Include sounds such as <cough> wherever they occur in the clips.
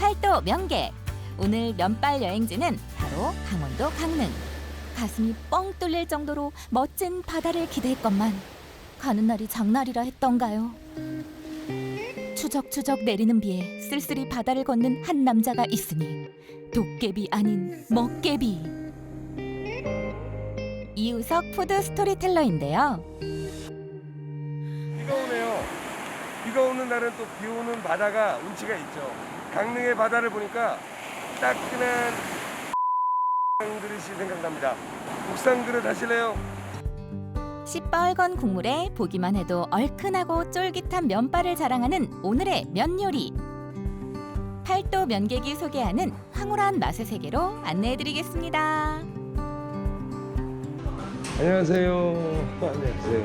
팔도 명계. 오늘 면발 여행지는 바로 강원도 강릉. 가슴이 뻥 뚫릴 정도로 멋진 바다를 기대했건만 가는 날이 장날이라 했던가요. 추적추적 내리는 비에 쓸쓸히 바다를 걷는 한 남자가 있으니 도깨비 아닌 먹개비. 이우석 푸드 스토리텔러인데요. 비가 오네요. 비가 오는 날은 또 비 오는 바다가 운치가 있죠. 강릉의 바다를 보니까 따끈한 그릇이 생각납니다. 국산 그릇 하실래요? 시뻘건 국물에 보기만 해도 얼큰하고 쫄깃한 면발을 자랑하는 오늘의 면 요리. 팔도 면객이 소개하는 황홀한 맛의 세계로 안내해드리겠습니다. 안녕하세요. <laughs> 안녕하세요.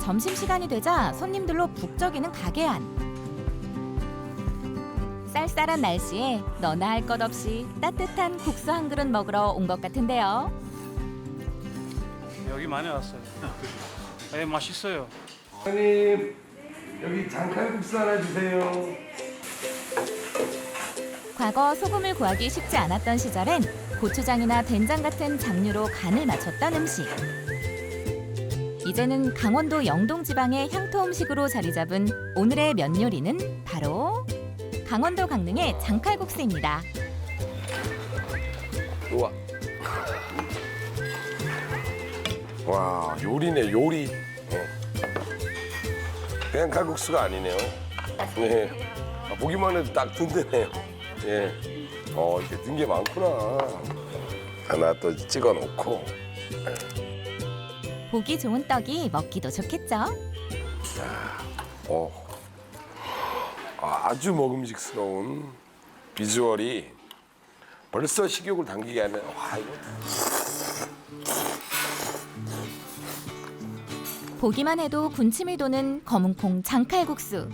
점심시간이 되자 손님들로 북적이는 가게 안. 쌀쌀한 날씨에 너나 할 것 없이 따뜻한 국수 한 그릇 먹으러 온 것 같은데요. 여기 많이 왔어요. <laughs> 예, 맛있어요. 사장님 여기 장칼국수 하나 주세요. 과거 소금을 구하기 쉽지 않았던 시절엔 고추장이나 된장 같은 장류로 간을 맞췄던 음식. 이제는 강원도 영동 지방의 향토 음식으로 자리 잡은 오늘의 면 요리는 바로 강원도 강릉의 장칼국수입니다. 우와. 와 요리네 요리. 어. 그냥 칼국수가 아니네요. 네. 아, 보기만 해도 딱 든든해요. 예. 어 이게 든 게 많구나. 하나 또 찍어 놓고. 보기 좋은 떡이 먹기도 좋겠죠? 어. 아, 아주 먹음직스러운 비주얼이 벌써 식욕을 당기게 하네. 와 이거. 보기만 해도 군침이 도는 검은콩 장칼국수.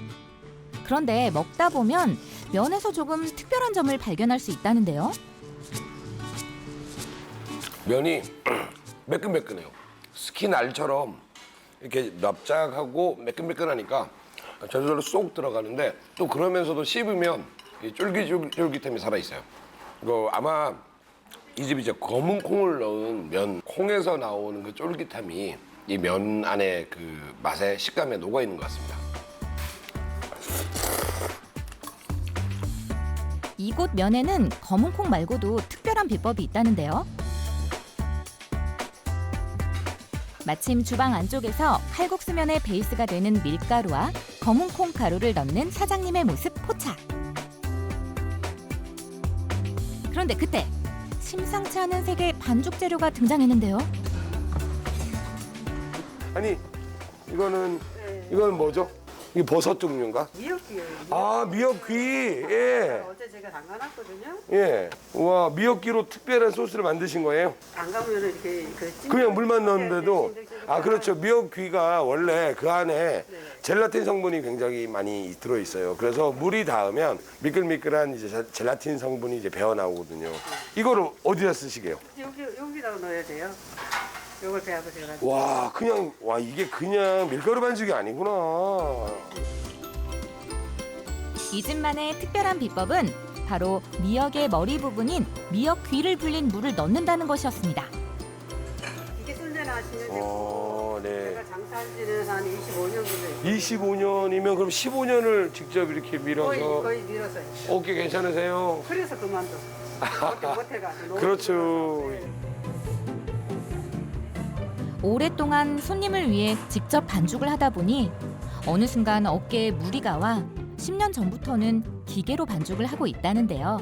그런데 먹다 보면 면에서 조금 특별한 점을 발견할 수 있다는데요. 면이 <clears throat> 매끈매끈해요. 스킨 알처럼 이렇게 납작하고 매끈매끈하니까 저절로 쏙 들어가는데 또 그러면서도 씹으면 이 쫄깃쫄깃함이 살아있어요. 이거 아마 이 집이 이제 검은 콩을 넣은 면, 콩에서 나오는 그 쫄깃함이 이 면 안에 그 맛의 식감에 녹아 있는 것 같습니다. 이곳 면에는 검은 콩 말고도 특별한 비법이 있다는데요. 마침 주방 안쪽에서 칼국수면의 베이스가 되는 밀가루와 검은 콩 가루를 넣는 사장님의 모습 포착. 그런데 그때 심상치 않은 색의 반죽 재료가 등장했는데요. 아니 이거는 이거는 뭐죠? 이게 버섯 종류인가? 미역기요. 아 미역귀. 예. 어제 제가 담가놨거든요. 예. 우와 미역기로 특별한 소스를 만드신 거예요? 담가면 이렇게 그 찐- 그냥 물만 네, 네, 찐득찐득 아 그렇죠 미역귀가 원래 그 안에 네. 젤라틴 성분이 굉장히 많이 들어 있어요. 그래서 물이 닿으면 미끌미끌한 이제 젤- 젤라틴 성분이 이제 배어 나오거든요. 이거를 어디다 쓰시게요? 여기 여기다가 넣어야 돼요. 요걸 배하고 제가 와 그냥 와 이게 그냥 밀가루 반죽이 아니구나. 이 집만의 특별한 비법은 바로 미역의 머리 부분인 미역 귀를 불린 물을 넣는다는 것이었습니다. 이게 순대나 하시는 데고 어, 네. 제가 장사한 지는 한 25년 정도 됐어요. 25년이면 그럼 15년을 직접 이렇게 거의 밀어서 거의 밀어서 어깨 괜찮으세요? 그래서 그만둬. 못해가지고 <laughs> 너무 그렇죠. 힘들어서. 오랫동안 손님을 위해 직접 반죽을 하다 보니 어느 순간 어깨에 무리가 와 10년 전부터는 기계로 반죽을 하고 있다는데요.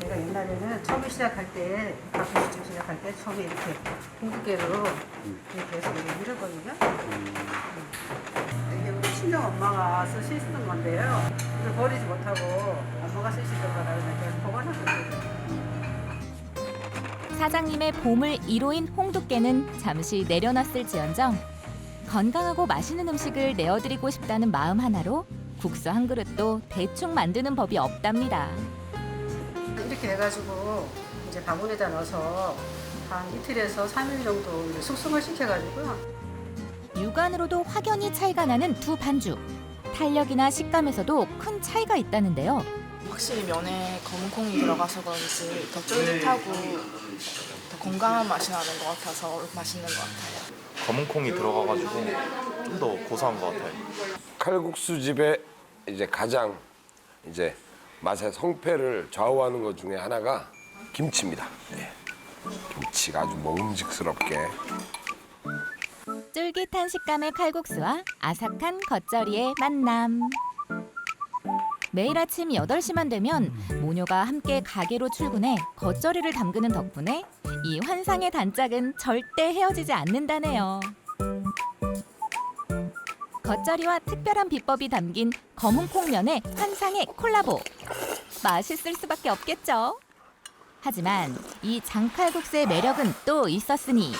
제가 옛날에는 처음 시작할 때 박수집 시작할 때 처음에 이렇게 공기계로 이렇게 해서 이렇게 밀었거든요. 친정 엄마가 쓰시던 건데요. 버리지 못하고 엄마가 쓰시던 거라 그래서 보관하고 사장님의 보물 1호인 홍두깨는 잠시 내려놨을지언정 건강하고 맛있는 음식을 내어드리고 싶다는 마음 하나로 국수 한 그릇도 대충 만드는 법이 없답니다. 이렇게 해가지고 이제 바구니에다 넣어서 한 이틀에서 3일 정도 이제 숙성을 시켜가지고요. 육안으로도 확연히 차이가 나는 두 반죽. 탄력이나 식감에서도 큰 차이가 있다는데요. 확실히 면에 검은 콩이 들어가서 그런지 더 쫄깃하고 더 건강한 맛이 나는 것 같아서 맛있는 것 같아요. 검은 콩이 들어가가지고 좀 더 고소한 것 같아요. 칼국수 집의 이제 가장 이제 맛의 성패를 좌우하는 것 중에 하나가 김치입니다. 예. 김치가 아주 먹음직스럽게 쫄깃한 식감의 칼국수와 아삭한 겉절이의 만남. 매일 아침 8시만 되면 모녀가 함께 가게로 출근해 겉절이를 담그는 덕분에 이 환상의 단짝은 절대 헤어지지 않는다네요. 겉절이와 특별한 비법이 담긴 검은 콩면의 환상의 콜라보. 맛있을 수밖에 없겠죠. 하지만 이 장칼국수의 매력은 또 있었으니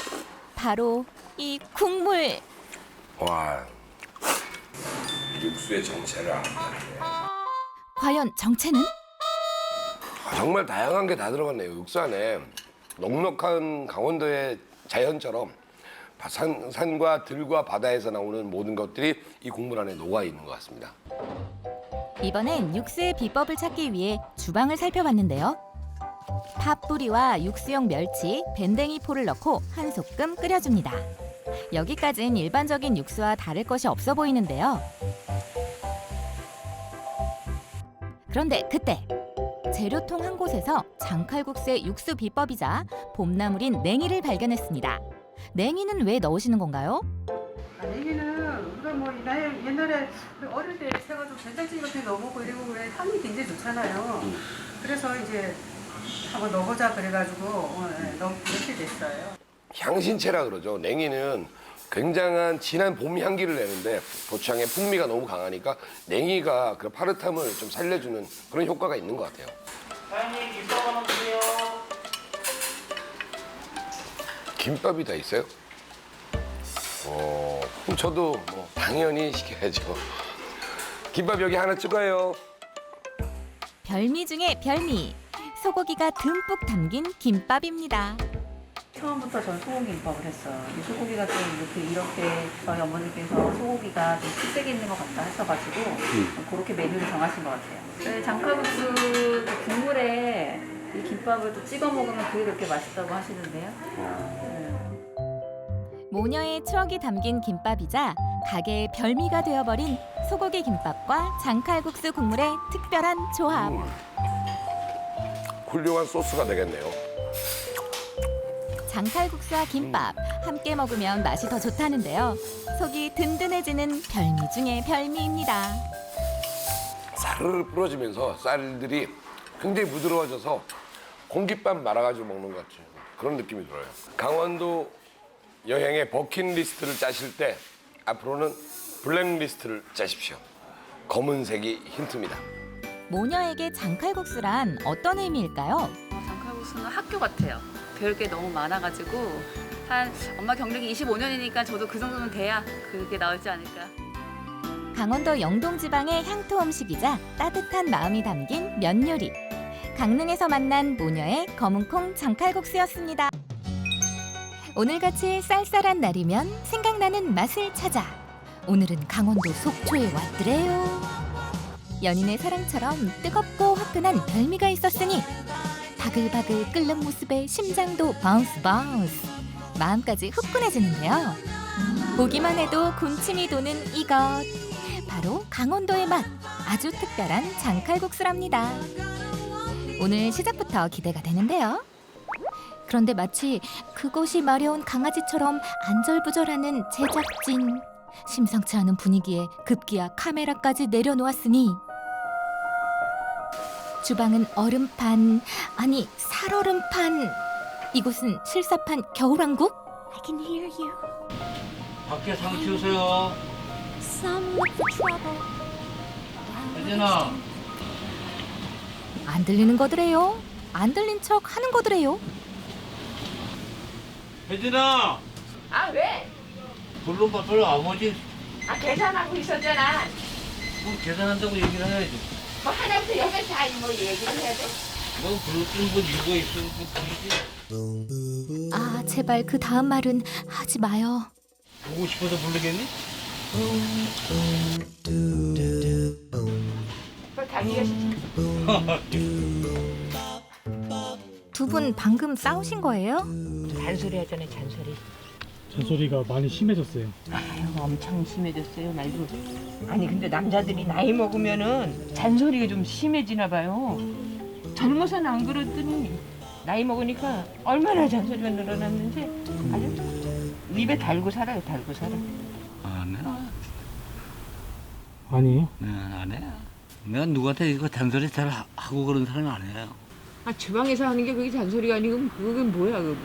바로 이 국물. 와 육수의 정체를 알아. 과연 정체는? 아, 정말 다양한 게 다 들어갔네요. 육수 안에 넉넉한 강원도의 자연처럼 산, 산과 들과 바다에서 나오는 모든 것들이 이 국물 안에 녹아 있는 것 같습니다. 이번엔 육수의 비법을 찾기 위해 주방을 살펴봤는데요. 팥뿌리와 육수용 멸치, 밴댕이 포를 넣고 한 소끔 끓여줍니다. 여기까진 일반적인 육수와 다를 것이 없어 보이는데요. 그런데 그때 재료통 한 곳에서 장칼국수의 육수 비법이자 봄나물인 냉이를 발견했습니다. 냉이는 왜 넣으시는 건가요? 아, 냉이는 우리가 뭐 옛날에, 옛날에 어릴 때 해가지고 된장찌개 같은 거 넣어먹고 이러고 그래 향이 굉장히 좋잖아요. 그래서 이제 한번 넣어보자 그래가지고 어, 네, 넣, 넣게 됐어요. 향신채라 그러죠. 냉이는 굉장한 진한 봄 향기를 내는데 고추장의 풍미가 너무 강하니까 냉이가 그 파릇함을 좀 살려주는 그런 효과가 있는 것 같아요. 사장님 김밥 하나 주세요. 김밥이 다 있어요? 어, 그럼 저도 뭐 당연히 시켜야죠. 김밥 여기 하나 찍어요. 별미 중에 별미. 소고기가 듬뿍 담긴 김밥입니다. 처음부터 저는 소고기김밥을 했어요. 이 소고기가 좀 이렇게 이렇게 저희 어머니께서 소고기가 좀 특색이 있는 것 같다 하셔가지고 그렇게 메뉴를 정하신 것 같아요. 네, 장칼국수 그 국물에 이 김밥을 또 찍어 먹으면 그게 그렇게 맛있다고 하시는데요. 네. 모녀의 추억이 담긴 김밥이자 가게의 별미가 되어버린 소고기 김밥과 장칼국수 국물의 특별한 조합. 음, 훌륭한 소스가 되겠네요. 장칼국수와 김밥 함께 먹으면 맛이 더 좋다는데요. 속이 든든해지는 별미 중에 별미입니다. 사르르 부러지면서 쌀들이 굉장히 부드러워져서 공깃밥 말아가지고 먹는 것 같은 그런 느낌이 들어요. 강원도 여행의 버킷리스트를 짜실 때 앞으로는 블랙리스트를 짜십시오. 검은색이 힌트입니다. 모녀에게 장칼국수란 어떤 의미일까요? 장칼국수는 학교 같아요. 배울 게 너무 많아가지고 한 엄마 경력이 25년이니까 저도 그 정도는 돼야 그게 나오지 않을까. 강원도 영동 지방의 향토 음식이자 따뜻한 마음이 담긴 면 요리. 강릉에서 만난 모녀의 검은콩 장칼국수였습니다. 오늘같이 쌀쌀한 날이면 생각나는 맛을 찾아. 오늘은 강원도 속초에 왔더래요. 연인의 사랑처럼 뜨겁고 화끈한 별미가 있었으니 바글바글 끓는 모습에 심장도 바운스 바운스. 마음까지 후끈해지는데요. 보기만 해도 군침이 도는 이것. 바로 강원도의 맛 아주 특별한 장칼국수랍니다. 오늘 시작부터 기대가 되는데요. 그런데 마치 그곳이 마려운 강아지처럼 안절부절하는 제작진. 심상치 않은 분위기에 급기야 카메라까지 내려놓았으니 주방은 얼음판 아니 살얼음판 이곳은 실사판 겨울왕국? I can hear you. 밖에 상 치우세요. Some trouble. 혜진아. 안 들리는 거더래요. 안 들린 척 하는 거더래요. 혜진아. 아 왜? 불로 받으러 아버지 아 계산하고 있었잖아. 뭐 계산한다고 얘기를 해야지. 뭐 하나부터 열까지 다뭐 얘기를 해야 돼? 너 불렀던 분 이유가 있어. 뭐 그러지. 아 제발 그 다음 말은 하지 마요. 보고 싶어서 부르겠니? 그걸 자기가 <laughs> 두 분 방금 싸우신 거예요? 잔소리 하잖아요, 잔소리. 잔소리가 많이 심해졌어요. 아유, 엄청 심해졌어요, 말도. 아니, 근데 남자들이 나이 먹으면은 잔소리가 좀 심해지나 봐요. 젊어서는 안 그러더니 나이 먹으니까 얼마나 잔소리가 늘어났는지 아주 입에 달고 살아요, 달고 살아. 안 해. 아니에요? 네, 안 해. 내가 누구한테 이거 잔소리 잘 하- 하고 그런 사람은 아니에요. 아, 주방에서 하는 게 그게 잔소리가 아니고 그게 뭐야, 그거.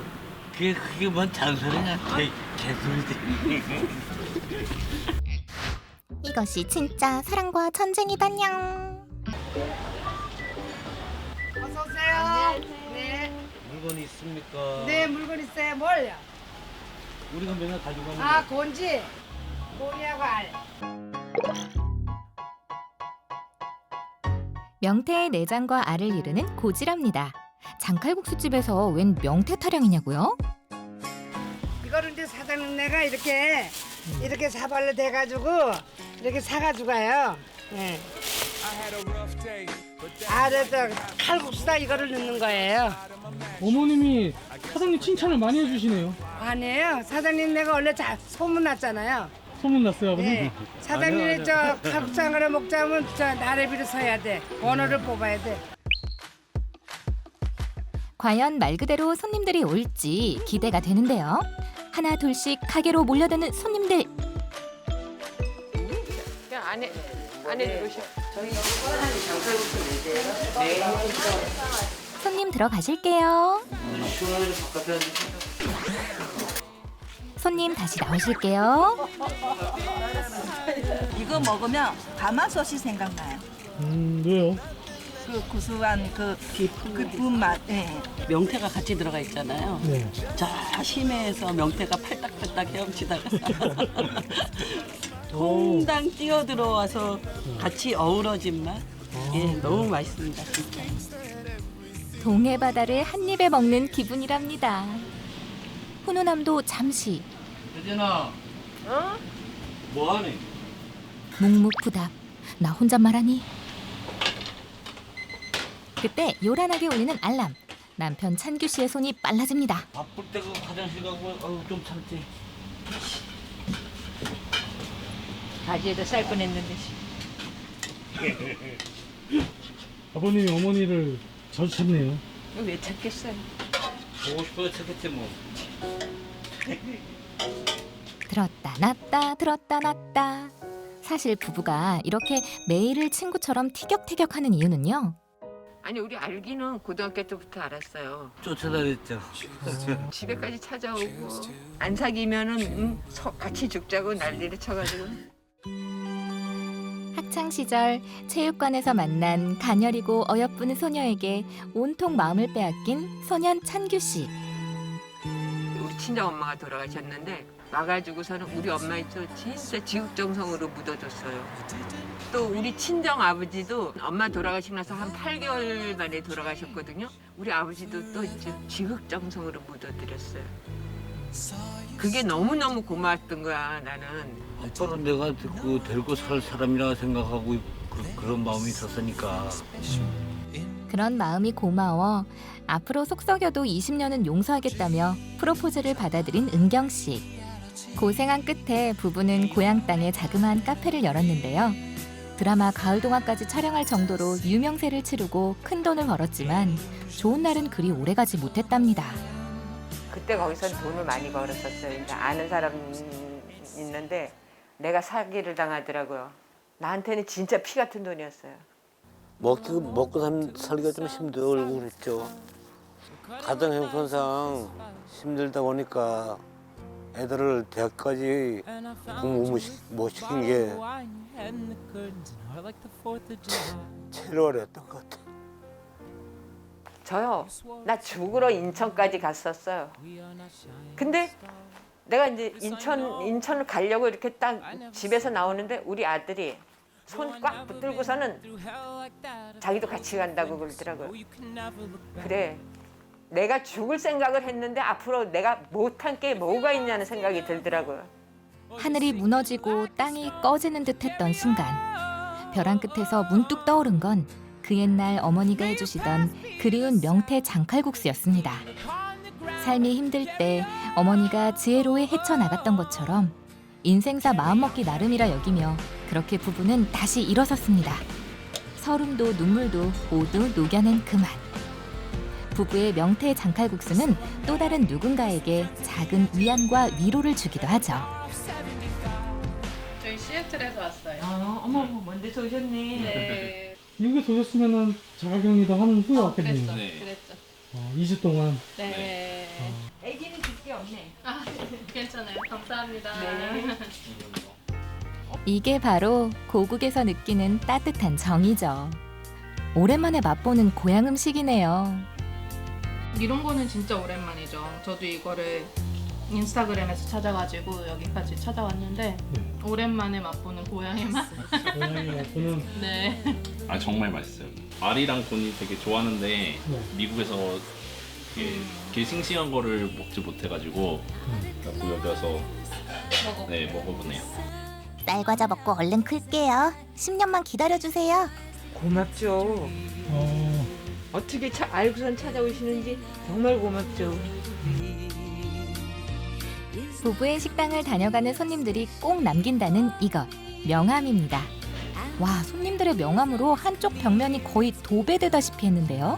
그게 그게 뭔 잔소리냐? 개 개소리지. <laughs> 이것이 진짜 사랑과 전쟁이다냥. 물건 있습니까? 네, 물건 있어요. 뭘요? 우리가 맨날 가져가는 아, 곤지. 곤이하고 알. 명태의 내장과 알을 이르는 고지랍니다. 장칼국수집에서 웬 명태 타령이냐고요? 이거를 이제 사장님 내가 이렇게 이렇게 사발로 돼가지고 이렇게 사가지고 가요. 예. 알에서 칼국수다 이거를 넣는 거예요. 어머님이 사장님 칭찬을 많이 해주시네요. 아니에요. 사장님 내가 원래 자, 소문났잖아요. 소문났어요, 아버님? 예. 사장님이 저 칼국수 한 그릇 먹자면 저 나래비를 서야 돼. 번호를 뽑아야 돼. 과연 말 그대로 손님들이 올지 기대가 되는데요. 하나 둘씩 가게로 몰려드는 손님들. 그냥 안에, 안에 들어오셔. 손님 들어가실게요. 손님 다시 나오실게요. 이거 먹으면 가마솥이 생각나요. 음, 왜요? 그 구수한 그 깊은 맛. 예. 명태가 같이 들어가 있잖아요. 네. 저 심해에서 명태가 팔딱팔딱 헤엄치다가 <laughs> 통당 뛰어 들어와서 같이 어우러진 맛. 예, 너무 맛있습니다, 진짜. 동해 바다를 한 입에 먹는 기분이랍니다. 훈훈함도 잠시 혜진아. 어? 뭐하니? 묵묵부답. 나 혼잣말하니? 그때 요란하게 울리는 알람. 남편 찬규 씨의 손이 빨라집니다. 바쁠 때 그 화장실 가고 어우 좀 참지. 바지에다 쌀 뻔했는데. <laughs> 아버님이 어머니를 자주 찾네요. 이거 왜 찾겠어요? 보고 싶어서 찾겠지 뭐. 들었다 놨다 들었다 놨다. 사실 부부가 이렇게 매일을 친구처럼 티격태격하는 이유는요. 아니, 우리 알기는 고등학교 때부터 알았어요. 쫓아다녔죠. 집에까지 찾아오고 안 사귀면은 음, 서- 같이 죽자고 난리를 쳐가지고 학창 시절 체육관에서 만난 가녀리고 어여쁜 소녀에게 온통 마음을 빼앗긴 소년 찬규 씨. 우리 친정 엄마가 돌아가셨는데 와가지고서는 우리 엄마 있죠 진짜 지극정성으로 묻어줬어요. 또 우리 친정 아버지도 엄마 돌아가시고 나서 한 8개월 만에 돌아가셨거든요. 우리 아버지도 또 이제 지극정성으로 묻어드렸어요. 그게 너무너무 고마웠던 거야 나는. 아빠는 내가 그 데리고 살 사람이라 생각하고 그, 그런 마음이 있었으니까. 그런 마음이 고마워 앞으로 속 썩여도 20년은 용서하겠다며 프로포즈를 받아들인 은경 씨. 고생한 끝에 부부는 고향 땅에 자그마한 카페를 열었는데요. 드라마 가을 동화까지 촬영할 정도로 유명세를 치르고 큰 돈을 벌었지만 좋은 날은 그리 오래가지 못했답니다. 그때 거기서 돈을 많이 벌었었어요. 이제 아는 사람 있는데 내가 사기를 당하더라고요. 나한테는 진짜 피 같은 돈이었어요. 먹기 먹고 살, 살기가 좀 힘들고 그랬죠. 가정 형편상 힘들다 보니까 애들을 대학까지 공부 못, 시, 못 시킨 게 제일 어려웠던 것 같아. 저요. 나 죽으러 인천까지 갔었어요. 근데 내가 이제 인천 인천을 가려고 이렇게 딱 집에서 나오는데 우리 아들이 손 꽉 붙들고서는 자기도 같이 간다고 그러더라고요. 그래. 내가 죽을 생각을 했는데 앞으로 내가 못한 게 뭐가 있냐는 생각이 들더라고요. 하늘이 무너지고 땅이 꺼지는 듯했던 순간 벼랑 끝에서 문득 떠오른 건 그 옛날 어머니가 해주시던 그리운 명태 장칼국수였습니다. 삶이 힘들 때 어머니가 지혜로이 헤쳐나갔던 것처럼 인생사 마음먹기 나름이라 여기며 그렇게 부부는 다시 일어섰습니다. 서름도 눈물도 모두 녹여낸 그만. 부부의 명태 장칼국수는 또 다른 누군가에게 작은 위안과 위로를 주기도 하죠. 저희 시애틀에서 왔어요. 어, 어머, 먼 데서 오셨네. 네. 미국에서 오셨으면 자가격리도 한 후에 어, 왔겠네요. 그랬어. 그랬죠. 어, 2주 동안. 네. 애기는 줄게 없네. 아, 괜찮아요. 감사합니다. 네. 이게 바로 고국에서 느끼는 따뜻한 정이죠. 오랜만에 맛보는 고향 음식이네요. 이런 거는 진짜 오랜만이죠. 저도 이거를 인스타그램에서 찾아가지고 여기까지 찾아왔는데 네. 오랜만에 맛보는 고향의 맛. 고향에 와서는 <laughs> 네. 아 정말 맛있어요. 알이랑 곤이 되게 좋아하는데 네. 미국에서 이게, 이게 싱싱한 거를 먹지 못해가지고 그래갖고 여기 와서 네 먹어보네요. 쌀 과자 먹고 얼른 클게요. 10년만 기다려주세요. 고맙죠. 어, 어떻게 차, 알고선 찾아오시는지 정말 고맙죠. 부부의 식당을 다녀가는 손님들이 꼭 남긴다는 이것 명함입니다. 와 손님들의 명함으로 한쪽 벽면이 거의 도배되다시피 했는데요.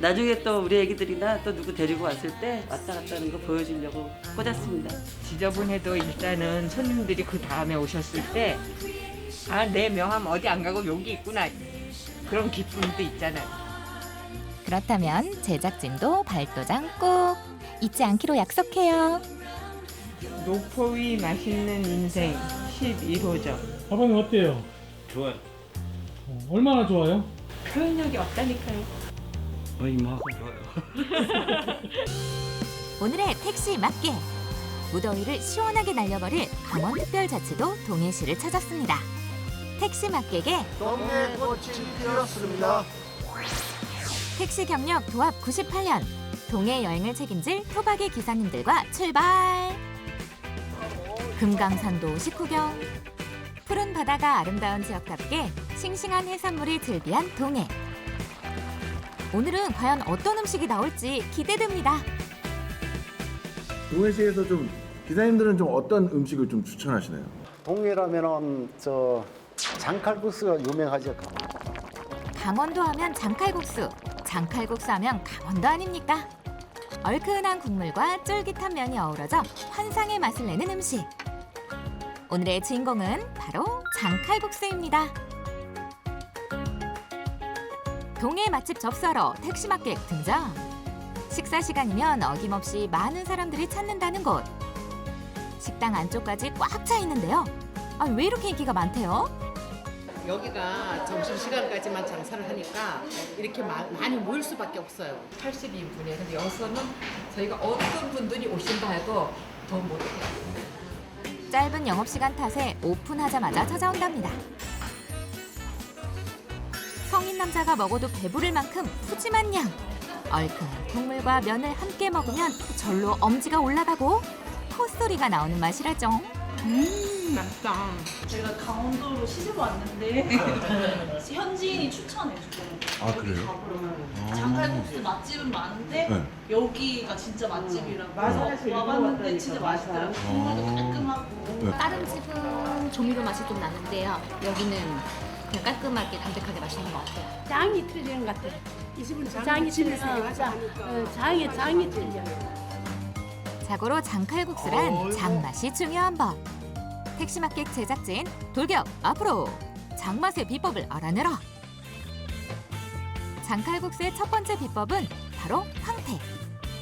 나중에 또 우리 애기들이나 또 누구 데리고 왔을 때 왔다 갔다 하는 거 보여주려고 꽂았습니다. 지저분해도 일단은 손님들이 그 다음에 오셨을 때 아, 내 명함 어디 안 가고 여기 있구나. 그런 기쁨도 있잖아요. 그렇다면 제작진도 발도장 꼭 잊지 않기로 약속해요. 노포위 맛있는 인생 11호점. 아버님 어때요? 좋아요. 어, 얼마나 좋아요? 표현력이 없다니까요. 어, 이모하고 좋아요. <laughs> 오늘의 택시 맞게 무더위를 시원하게 날려버릴 강원특별자치도 동해시를 찾았습니다. 택시 맞게게 택시 경력 도합 98년 동해 여행을 책임질 토박이 기사님들과 출발. 금강산도 식후경 푸른 바다가 아름다운 지역답게 싱싱한 해산물이 즐비한 동해. 오늘은 과연 어떤 음식이 나올지 기대됩니다. 동해시에서 좀 기사님들은 좀 어떤 음식을 좀 추천하시나요? 동해라면은 저 장칼국수가 유명하죠. 강원도 하면 장칼국수, 장칼국수 하면 강원도 아닙니까? 얼큰한 국물과 쫄깃한 면이 어우러져 환상의 맛을 내는 음식. 오늘의 주인공은 바로 장칼국수입니다. 동해 맛집 접수하러 택시마켓 등장. 식사 시간이면 어김없이 많은 사람들이 찾는다는 곳. 식당 안쪽까지 꽉 차 있는데요. 아, 왜 이렇게 인기가 많대요? 여기가 점심시간까지만 장사를 하니까 이렇게 마- 많이 모일 수밖에 없어요. 82분이에요. 근데 여기서는 저희가 어떤 분들이 오신다 해도 더 못해요. 짧은 영업시간 탓에 오픈하자마자 찾아온답니다. 성인 남자가 먹어도 배부를 만큼 푸짐한 양. 얼큰한 국물과 면을 함께 먹으면 절로 엄지가 올라가고 콧소리가 나오는 맛이라죠. 음, 맛있다. 제가 강원도로 시집 왔는데 <laughs> 현지인이 추천해주고 아 그래요? 가보라고 장칼국수 맛집은 많은데 네. 여기가 진짜 맛집이라고 맞아요. 그래서 와봤는데 진짜 맛있더라고요 국물도 어. 깔끔하고 네. 다른 집은 조미료 맛이 좀 나는데요. 여기는 그냥 깔끔하게 담백하게 맛있는 것 같아요. 장이 틀리는 것 같아 이 집은 장이 맞아 어, 장이 장이 틀려 자고로 장칼국수란 장맛이 중요한 법. 택시마켓 제작진 돌격 앞으로 장맛의 비법을 알아내라. 장칼국수의 첫 번째 비법은 바로 황태.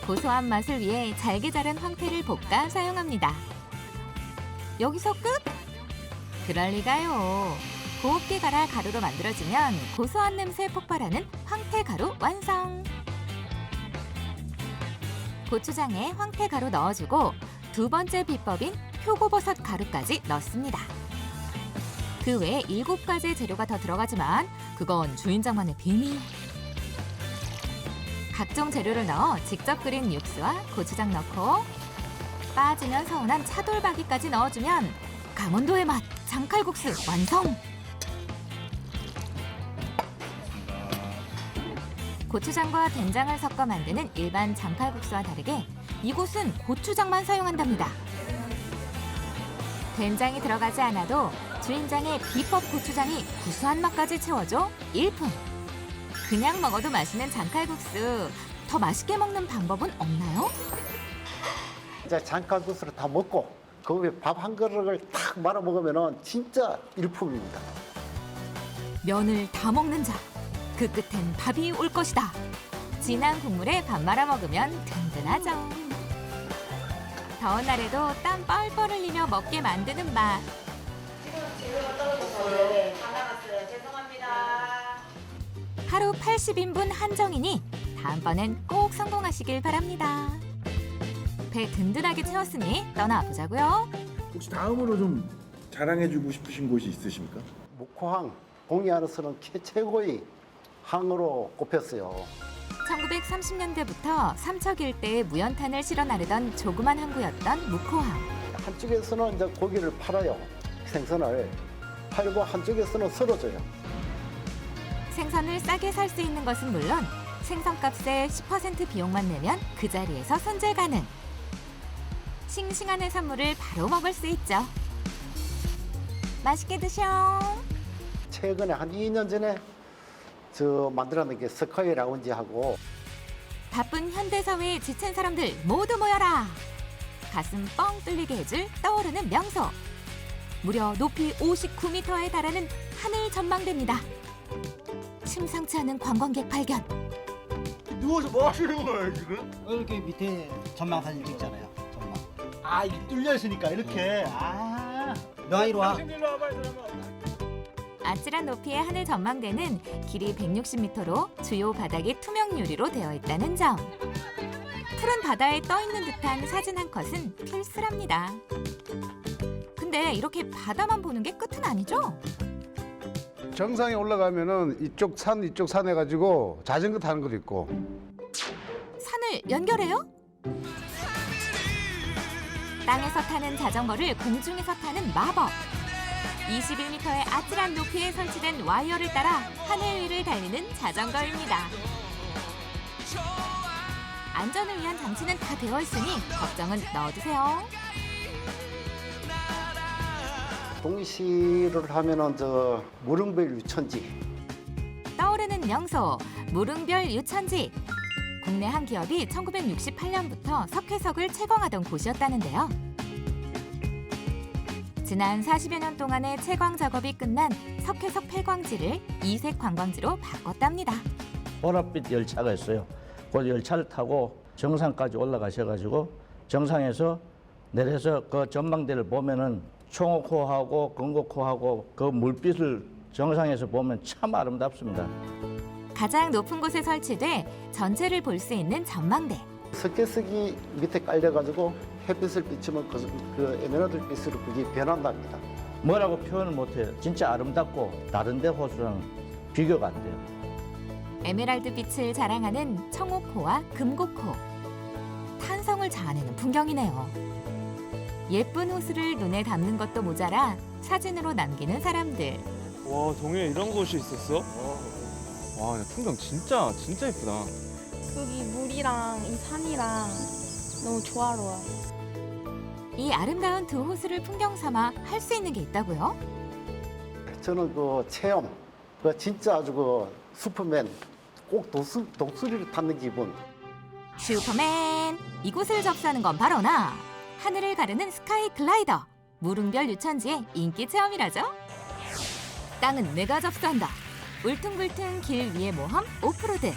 고소한 맛을 위해 잘게 자른 황태를 볶아 사용합니다. 여기서 끝? 그럴 리가요. 곱게 갈아 가루로 만들어지면 고소한 냄새 폭발하는 황태 가루 완성. 고추장에 황태 가루 넣어주고 두 번째 비법인 표고버섯 가루까지 넣습니다. 그 외에 일곱 가지의 재료가 더 들어가지만 그건 주인장만의 비밀. 각종 재료를 넣어 직접 끓인 육수와 고추장 넣고 빠지면 서운한 차돌박이까지 넣어주면 강원도의 맛 장칼국수 완성. 고추장과 된장을 섞어 만드는 일반 장칼국수와 다르게 이곳은 고추장만 사용한답니다. 된장이 들어가지 않아도 주인장의 비법 고추장이 구수한 맛까지 채워줘 일품. 그냥 먹어도 맛있는 장칼국수. 더 맛있게 먹는 방법은 없나요? 이제 장칼국수를 다 먹고 그 위에 밥 한 그릇을 탁 말아 먹으면 진짜 일품입니다. 면을 다 먹는 자. 그 끝엔 밥이 올 것이다. 진한 국물에 밥 말아 먹으면 든든하죠. 더운 날에도 땀 뻘뻘 흘리며 먹게 만드는 맛. 하루 80인분 한정이니 다음번엔 꼭 성공하시길 바랍니다. 배 든든하게 채웠으니 떠나보자고요. 혹시 다음으로 좀 자랑해주고 싶으신 곳이 있으십니까? 목포항 최- 최고의 항으로 꼽혔어요. 1930년대부터 삼척 일대에 무연탄을 실어 나르던 조그만 항구였던 묵호항. 한쪽에서는 이제 고기를 팔아요. 생선을 팔고 한쪽에서는 썰어줘요. 생선을 싸게 살 수 있는 것은 물론 생선값의 10% 비용만 내면 그 자리에서 손질 가능. 싱싱한 해산물을 바로 먹을 수 있죠. 맛있게 드셔. 최근에 한 2년 전에 저 만들어낸 게 스카이 라운지하고 바쁜 현대 사회에 지친 사람들 모두 모여라. 가슴 뻥 뚫리게 해줄 떠오르는 명소. 무려 높이 59m에 달하는 하늘 전망대입니다. 심상치 않은 관광객 발견. 누워서 뭐 하시는 거예요 지금? 이렇게 밑에 전망 사진 찍잖아요. 전망. 아, 이 뚫려 있으니까 이렇게. 아. 너 이리 와. 아 찔한 높이의 하늘 전망대는 길이 160m로 주요 바닥이 투명 유리로 되어 있다는 점. 푸른 바다에 떠 있는 듯한 사진 한 컷은 필수랍니다. 근데 이렇게 바다만 보는 게 끝은 아니죠? 정상에 올라가면은 이쪽 산 이쪽 산 해가지고 자전거 타는 것도 있고 산을 연결해요? 땅에서 타는 자전거를 공중에서 타는 마법. 21m의 아찔한 높이에 설치된 와이어를 따라 하늘 위를 달리는 자전거입니다. 안전을 위한 장치는 다 되어 있으니 걱정은 넣어두세요. 동시를 하면은 저 무릉별 유천지 떠오르는 명소 무릉별 유천지. 국내 한 기업이 1968년부터 석회석을 채광하던 곳이었다는데요. 지난 40여 년 동안의 채광 작업이 끝난 석회석 폐광지를 이색 관광지로 바꿨답니다. 보랏빛 열차가 있어요. 그 열차를 타고 정상까지 올라가셔가지고 정상에서 내려서 그 전망대를 보면은 총옥호하고 건곡호하고 그 물빛을 정상에서 보면 참 아름답습니다. 가장 높은 곳에 설치돼 전체를 볼 수 있는 전망대. 석회석이 밑에 깔려가지고 햇빛을 비추면 그, 그 에메랄드 빛으로 그게 변한답니다. 뭐라고 표현을 못해요. 진짜 아름답고 다른 데 호수랑 비교가 안 돼요. 에메랄드 빛을 자랑하는 청옥호와 금곡호. 탄성을 자아내는 풍경이네요. 예쁜 호수를 눈에 담는 것도 모자라 사진으로 남기는 사람들. 와 동해 이런 곳이 있었어? 와 풍경 진짜 진짜 예쁘다. 여기 물이랑 이 산이랑 너무 조화로워요. 이 아름다운 두 호수를 풍경 삼아 할 수 있는 게 있다고요? 저는 그 체험, 그 진짜 아주 그 슈퍼맨 꼭 독수, 독수리를 타는 기분. 슈퍼맨! 이곳을 접수하는 건 바로 나! 하늘을 가르는 스카이 글라이더! 무릉별 유천지의 인기 체험이라죠? 땅은 내가 접수한다! 울퉁불퉁 길 위의 모험 오프로드!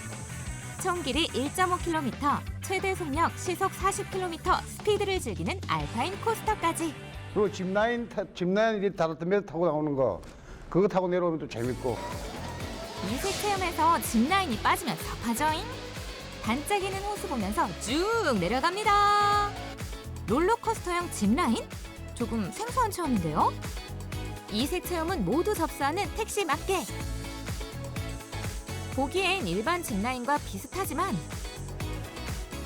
총 길이 1.5km, 최대 속력 시속 40km 스피드를 즐기는 알파인 코스터까지! 그리고 짚라인 타, 짚라인 이렇게 다르면 타고 나오는 거 그거 타고 내려오면 또 재밌고 이색 체험에서 짚라인이 빠지면 섭하죠잉? 반짝이는 호수 보면서 쭉 내려갑니다. 롤러코스터형 짚라인? 조금 생소한 체험인데요. 이색 체험은 모두 접수하는 택시 맞게. 보기엔 일반 짚라인과 비슷하지만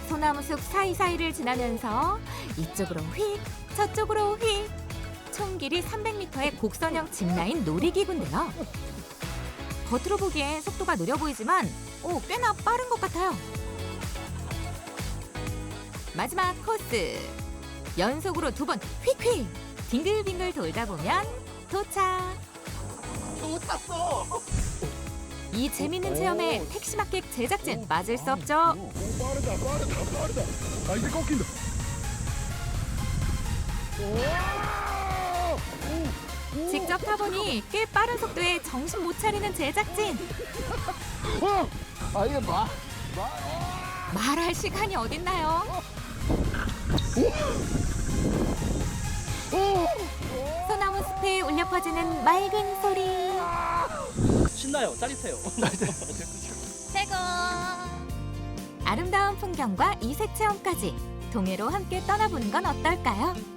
소나무 숲 사이사이를 지나면서 이쪽으로 휙, 저쪽으로 휙. 총 길이 300m의 곡선형 짚라인 놀이기구인데요. 겉으로 보기엔 속도가 느려 보이지만 오, 꽤나 빠른 것 같아요. 마지막 코스. 연속으로 두 번 휙휙 빙글빙글 돌다 보면 도착. 또 탔어. 이 재밌는 체험에 택시마켓 제작진 빠질 수 없죠. 빠르다 빠르다 빠르다. 아 이제 꺾인다. 직접 타보니 꽤 빠른 속도에 정신 못 차리는 제작진. 아 이게 마. 말할 시간이 어딨나요? 소나무 숲에 울려 퍼지는 맑은 소리. 신나요. 짜릿해요. <laughs> 최고. 아름다운 풍경과 이색 체험까지 동해로 함께 떠나보는 건 어떨까요?